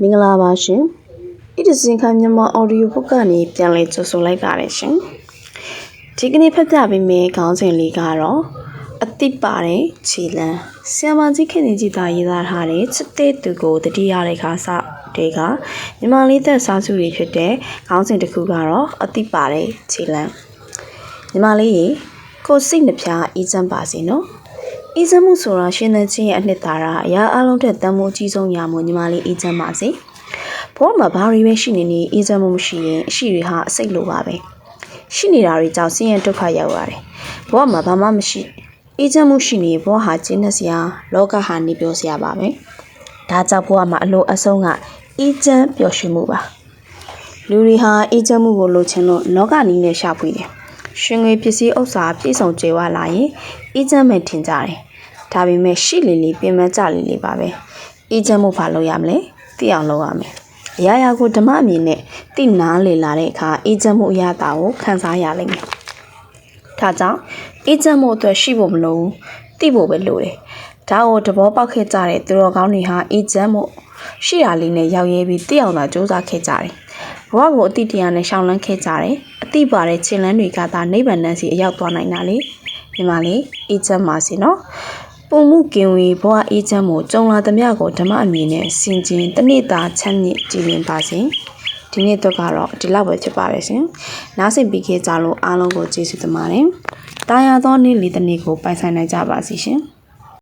မင်္ဂလာပါရှင်။ဤဒီဇင်ခံမြန်မာ audio book ကနေပြန်လည်ကြိုဆိုလိုက်ပါတယ်ရှင်။ဒီကနေ့ဖတ်ပြပေးမယ့်ခေါင်းစဉ်လေးကတော့အတိပါတဲ့ခြေလန်းဆီယမကြီးခင်ကြီးသားရေးသားထားတဲ့ချစ်တဲ့သူကိုတတိယတဲ့ခါစတဲ့ကမြန်မာလေးသက်စားစုတွေဖြစ်တဲ့ခေါင်းစဉ်တစ်ခုကတော့အတိပါတဲ့ခြေလန်းမြန်မာလေးရေကိုစိတ်နှပြအေးချမ်းပါစေနော်။ အေးချမ်းမှုဆိုတာရှင်သန်ခြင်းရဲ့အနှစ်သာရအရာအလုံးထက်တန်ဖိုးအကြီးဆုံးရာမို့ညီမလေးအေးချမ်းပါစေ။ဘဝမှာဘာတွေပဲရှိနေနေအေးချမ်းမှုမရှိရင်အရှိတွေဟာအစိတ်လိုပါပဲ။ရှိနေတာတွေကြောင့်ဆင်းရဲဒုက္ခရောက်ရတယ်။ဘဝမှာဘာမှမရှိအေးချမ်းမှုရှိနေဘဝဟာကျဉ်းနှက်စရာလောကဟာနေပြောစရာပါပဲ။ဒါကြောင့်ဘဝမှာအလိုအဆုံးကအေးချမ်းပျော်ရွှင်မှုပါ။လူတွေဟာအေးချမ်းမှုကိုလိုချင်လို့လောကနီးနဲ့ရှာဖွေတယ်။ ရှင်ငွေပစ္စည်းဥစ္စာပြည့်စုံကြွယ်ဝလာရင်အေးချမ်းမဲ့ထင်ကြတယ်။ဒါပေမဲ့ရှိလီလီပြင်မကြလီလီပါပဲ။အေးချမ်းမှုဘာလုပ်ရမလဲ။သိအောင်လုပ်ရမယ်။အရာရာကိုဓမ္မအမြင်နဲ့သိနာလေလာတဲ့အခါအေးချမ်းမှုအရာတာကိုခံစားရလိမ့်မယ်။ဒါကြောင့်အေးချမ်းမှုအတွက်ရှိဖို့မလိုဘူး။သိဖို့ပဲလိုတယ်။ ဒါကိုသဘောပေါက်ခဲ့ကြတဲ့သူတော်ကောင်းတွေဟာအေးချမ်းမှုရှိရာလေးနဲ့ရောက်ရဲပြီးသိအောင်သာစူးစမ်းခဲ့ကြတယ်။ဘဝကိုအတိတရားနဲ့ရှောင်လန်းခဲ့ကြတယ်။အတိပါတဲ့ခြေလန်းတွေကသာနိဗ္ဗာန်တန်းစီအရောက်သွားနိုင်တာလေ။ဒီမှာလေအေးချမ်းပါစေနော်။ပုံမှုကင်ဝေဘဝအေးချမ်းမှုကြုံလာသမျှကိုဓမ္မအမြင်နဲ့ဆင်ခြင်တနေ့တာချမ်းမြေ့ကြည်လင်ပါစေ။ဒီနေ့တော့ကတော့ဒီလောက်ပဲဖြစ်ပါပဲရှင်။နားဆင်ပြီးခဲ့ကြလို့အားလုံးကိုကျေးဇူးတင်ပါတယ်။တာယာသောနေ့လေးတစ်နေ့ကိုပိုင်ဆိုင်နိုင်ကြပါစီရှင်။